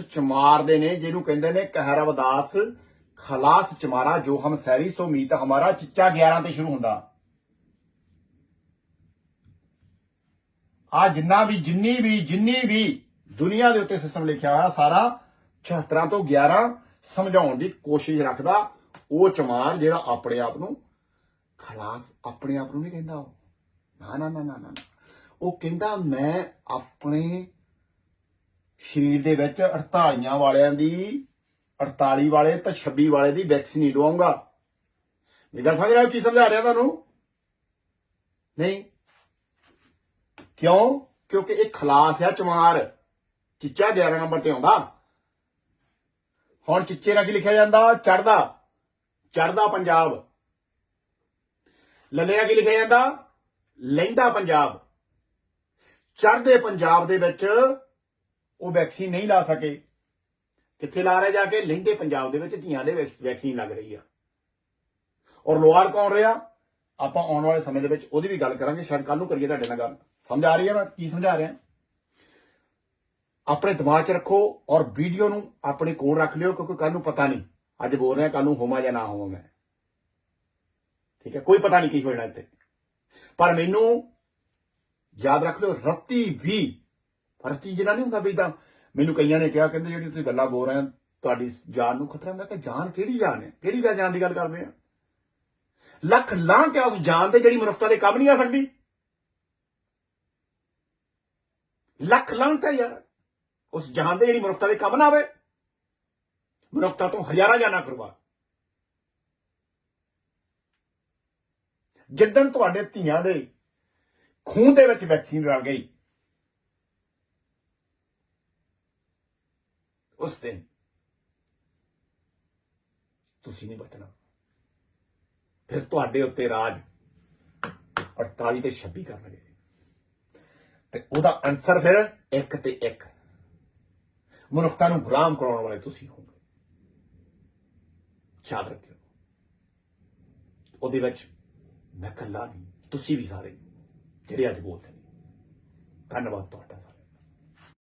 ਉਸ ਚਮਾਰ ਦੇ ਨੇ, ਜਿਹਨੂੰ ਕਹਿੰਦੇ ਨੇ ਕਹਿਰ ਖਲਾਸ ਚਮਾਰਾ, ਜੋ ਹਮ ਸੈਰੀ ਸੋ ਮੀਤ, ਹਮਾਰਾ ਚਿੱਚਾ 11 ਤੇ ਸ਼ੁਰੂ ਹੁੰਦਾ ਆ ਜਿੰਨਾ ਵੀ, ਜਿੰਨੀ ਵੀ ਜਿੰਨੀ ਵੀ ਦੁਨੀਆ ਦੇ ਉੱਤੇ ਸਿਸਟਮ ਲਿਖਿਆ ਹੋਇਆ, ਸਾਰਾ 76 ਤੋਂ 11 ਸਮਝਾਉਣ ਦੀ ਕੋਸ਼ਿਸ਼ ਰੱਖਦਾ, ਉਹ ਚਮਾਰ ਜਿਹੜਾ ਆਪਣੇ ਆਪ ਨੂੰ ਖਲਾਸ ਆਪਣੇ ਆਪ ਨੂੰ ਨਹੀਂ ਕਹਿੰਦਾ ਉਹ ਨਾ ਨਾ ਨਾ ਨਾ। ਉਹ ਕਹਿੰਦਾ, ਮੈਂ ਆਪਣੇ ਸਰੀਰ ਦੇ ਵਿੱਚ 48 ਵਾਲਿਆਂ ਦੀ 48 ਵਾਲੇ ਤੇ 26 ਵਾਲੇ ਦੀ ਵੈਕਸੀਨ ਨਹੀਂ ਲਵਾਉਂਗਾ ਮੇਰੀ ਗੱਲ ਸਮਝ ਰਹੇ ਹੋ ਕੀ ਸਮਝਾ ਰਿਹਾ ਤੁਹਾਨੂੰ? ਨਹੀਂ। ਕਿਉਂ? ਕਿਉਂਕਿ ਇਹ ਖਲਾਸ ਆ ਚਮਾਰ। ਚਿੱਚਾ 11 ਨੰਬਰ ਤੇ ਆਉਂਦਾ। ਹੁਣ ਚਿੱਚੇ ਨਾਲ ਕੀ ਲਿਖਿਆ ਜਾਂਦਾ? ਚੜਦਾ ਚੜਦਾ ਪੰਜਾਬ। ਲੱਲੇ ਨਾਲ ਕੀ ਲਿਖਿਆ ਜਾਂਦਾ? ਲਹਿੰਦਾ ਪੰਜਾਬ। ਚੜਦੇ ਪੰਜਾਬ ਦੇ ਵਿੱਚ ਉਹ ਵੈਕਸੀਨ ਨਹੀਂ ਲਾ ਸਕੇ। ਕਿੱਥੇ ਲਾ ਰਹੇ ਜਾ ਕੇ? ਲਹਿੰਦੇ ਪੰਜਾਬ ਦੇ ਵਿੱਚ, ਧੀਆਂ ਦੇ ਵੈਕਸ- ਵੈਕਸੀਨ ਲੱਗ ਰਹੀ ਆ। ਔਰ ਲੋਹਾਰ ਕੌਣ ਰਿਹਾ? ਆਪਾਂ ਆਉਣ ਵਾਲੇ ਸਮੇਂ ਦੇ ਵਿੱਚ ਉਹਦੀ ਵੀ ਗੱਲ ਕਰਾਂਗੇ। ਸ਼ਾਇਦ ਕੱਲ ਨੂੰ ਕਰੀਏ ਤੁਹਾਡੇ ਨਾਲ ਗੱਲ। ਸਮਝ ਆ ਰਹੀ ਹੈ ਮੈਂ? ਕੀ ਸਮਝਾ ਰਿਹਾ? ਆਪਣੇ ਦਿਮਾਗ 'ਚ ਰੱਖੋ ਔਰ ਵੀਡੀਓ ਨੂੰ ਆਪਣੇ ਕੋਲ ਰੱਖ ਲਿਓ, ਕਿਉਂਕਿ ਕੱਲ ਨੂੰ ਪਤਾ ਨਹੀਂ। ਅੱਜ ਬੋਲ ਰਿਹਾ ਕੱਲ ਨੂੰ ਹੋਵਾਂ ਜਾਂ ਨਾ ਹੋਵਾਂ ਮੈਂ। ਠੀਕ ਹੈ? ਕੋਈ ਪਤਾ ਨਹੀਂ ਕੀ ਹੋਣਾ ਇੱਥੇ। ਪਰ ਮੈਨੂੰ ਯਾਦ ਰੱਖ ਲਿਓ, ਰੱਤੀ ਵੀ ਰੱਤੀ ਜਿਹੜਾ ਨਹੀਂ ਹੁੰਦਾ ਵੀ ਤਾਂ ਮੈਨੂੰ ਕਈਆਂ ਨੇ ਕਿਹਾ, ਕਹਿੰਦੇ ਜਿਹੜੀ ਤੁਸੀਂ ਗੱਲਾਂ ਬੋਲ ਰਹੇ ਹੋ, ਤੁਹਾਡੀ ਜਾਨ ਨੂੰ ਖਤਰਾ ਮੈਂ ਕਿਹਾ ਜਾਨ ਕਿਹੜੀ ਜਾਨ ਹੈ? ਕਿਹੜੀ ਦਾ ਜਾਨ ਦੀ ਗੱਲ ਕਰਦੇ ਆ? ਲੱਖ ਲਾਂ ਤੇ ਉਸ ਜਾਨ ਤੇ ਜਿਹੜੀ ਮਨੁੱਖਤਾ ਦੇ ਕੰਮ ਨਹੀਂ ਆ ਸਕਦੀ। ਲੱਖ ਲਾਂ ਤੇ ਯਾਰ, ਉਸ ਜਾਨ ਦੇ ਜਿਹੜੀ ਮਨੁੱਖਤਾ ਦੇ ਕੰਮ ਨਾ ਆਵੇ। ਮਨੁੱਖਤਾ ਤੋਂ ਹਜ਼ਾਰਾਂ ਜਾਨਾਂ ਕਰਵਾ। ਜਿੱਦਣ ਤੁਹਾਡੇ ਧੀਆਂ ਦੇ ਖੂਨ ਦੇ ਵਿੱਚ ਵੈਕਸੀਨ ਰਲ ਗਈ ਉਸ ਦਿਨ ਤੁਸੀਂ ਨਹੀਂ ਬਚਣਾ। ਫਿਰ ਤੁਹਾਡੇ ਉੱਤੇ ਰਾਜ 48 ਤੇ 26 ਕਰਨਗੇ ਤੇ ਉਹਦਾ ਆਨਸਰ ਫਿਰ ਇੱਕ ਤੇ ਇੱਕ। ਮਨੁੱਖਤਾ ਨੂੰ ਗੁਲਾਮ ਕਰਾਉਣ ਵਾਲੇ ਤੁਸੀਂ ਹੋਗੇ ਯਾਦ ਰੱਖਿਓ। ਉਹਦੇ ਵਿੱਚ ਮੈਂ ਇਕੱਲਾ ਨਹੀਂ, ਤੁਸੀਂ ਵੀ ਸਾਰੇ ਜਿਹੜੇ ਅੱਜ ਬੋਲਦੇ ਨੇ। ਧੰਨਵਾਦ ਤੁਹਾਡਾ ਸਾਰਾ